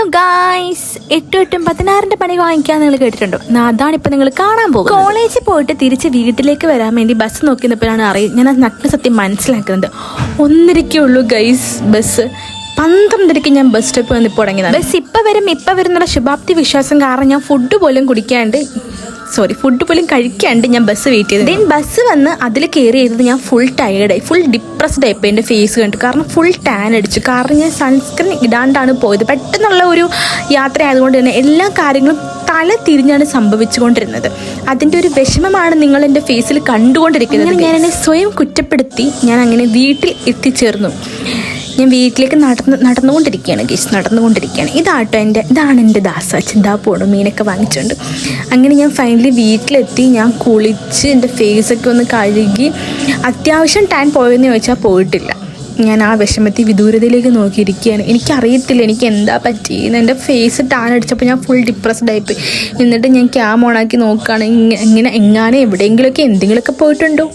Hello guys എട്ടും എട്ടും പതിനാറിന്റെ പണി വാങ്ങിക്കാൻ നിങ്ങൾ കേട്ടിട്ടുണ്ടോ? അതാണ് ഇപ്പൊ നിങ്ങൾ കാണാൻ പോകും കോളേജിൽ പോയിട്ട് തിരിച്ച് വീട്ടിലേക്ക് വരാൻ വേണ്ടി ബസ് നോക്കി നിന്നപ്പോഴാണ് അറിയുന്നത്. ഞാൻ നഗ്ന സത്യം മനസ്സിലാക്കുന്നത്. ഒന്നരക്കേ ഉള്ളൂ ഗൈസ് ബസ് പന്ത്രണ്ടരയ്ക്ക് ഞാൻ ബസ് സ്റ്റോപ്പ് വന്ന് ഇപ്പോൾ തുടങ്ങിയതാണ് ബസ് ഇപ്പം വരും ഇപ്പം വരുന്നുള്ള ശുഭാപ്തി വിശ്വാസം കാരണം ഞാൻ ഫുഡ് പോലും കുടിക്കാണ്ട് സോറി ഫുഡ് പോലും കഴിക്കാണ്ട് ഞാൻ ബസ് വെയിറ്റ് ചെയ്തത്. ദെൻ ബസ് വന്ന് അതിൽ കയറി ചെയ്തത് ഞാൻ ഫുൾ ടയേർഡായി ഫുൾ ഡിപ്രസ്ഡ് ആയിപ്പോൾ എന്റെ ഫേസ് കണ്ടു. കാരണം ഫുൾ ടാൻ അടിച്ചു. കാരണം ഞാൻ സൺസ്ക്രീൻ ഇടാണ്ടാണ് പോയത്. പെട്ടെന്നുള്ള ഒരു യാത്ര ആയതുകൊണ്ട് തന്നെ എല്ലാ കാര്യങ്ങളും തല തിരിഞ്ഞാണ് സംഭവിച്ചുകൊണ്ടിരുന്നത്. അതിന്റെ ഒരു വിഷമമാണ് നിങ്ങൾ എന്റെ ഫേസിൽ കണ്ടുകൊണ്ടിരിക്കുന്നത്. ഞാൻ എന്നെ സ്വയം കുറ്റപ്പെടുത്തി ഞാൻ അങ്ങനെ വീട്ടിൽ എത്തിച്ചേർന്നു. ഞാൻ വീട്ടിലേക്ക് നടന്ന് നടന്നുകൊണ്ടിരിക്കുകയാണ് ഗീസ് നടന്നുകൊണ്ടിരിക്കുകയാണ്. ഇതാട്ടോ എന്റെ ഇതാണ് എന്റെ ദാസ ചിന്താ പോണു മീനൊക്കെ വാങ്ങിച്ചുകൊണ്ട് അങ്ങനെ ഞാൻ ഫൈനലി വീട്ടിലെത്തി. ഞാൻ കുളിച്ച് എന്റെ ഫേസൊക്കെ ഒന്ന് കഴുകി. അത്യാവശ്യം ടൈം പോയെന്ന് ചോദിച്ചാൽ പോയിട്ടില്ല. ഞാൻ ആ വിഷമത്തിൽ വിദൂരതയിലേക്ക് നോക്കിയിരിക്കുകയാണ്. എനിക്കറിയത്തില്ല എനിക്ക് എന്താ പറ്റിയെന്ന്. എന്റെ ഫേസ് ടാൻ അടിച്ചപ്പോൾ ഞാൻ ഫുൾ ഡിപ്രസ്ഡ് ആയിപ്പോയി. എന്നിട്ട് ഞാൻ ക്യാം ഓണാക്കി നോക്കുകയാണ്. ഇങ്ങനെ എങ്ങാനും എവിടെയെങ്കിലുമൊക്കെ എന്തെങ്കിലുമൊക്കെ പോയിട്ടുണ്ടോ?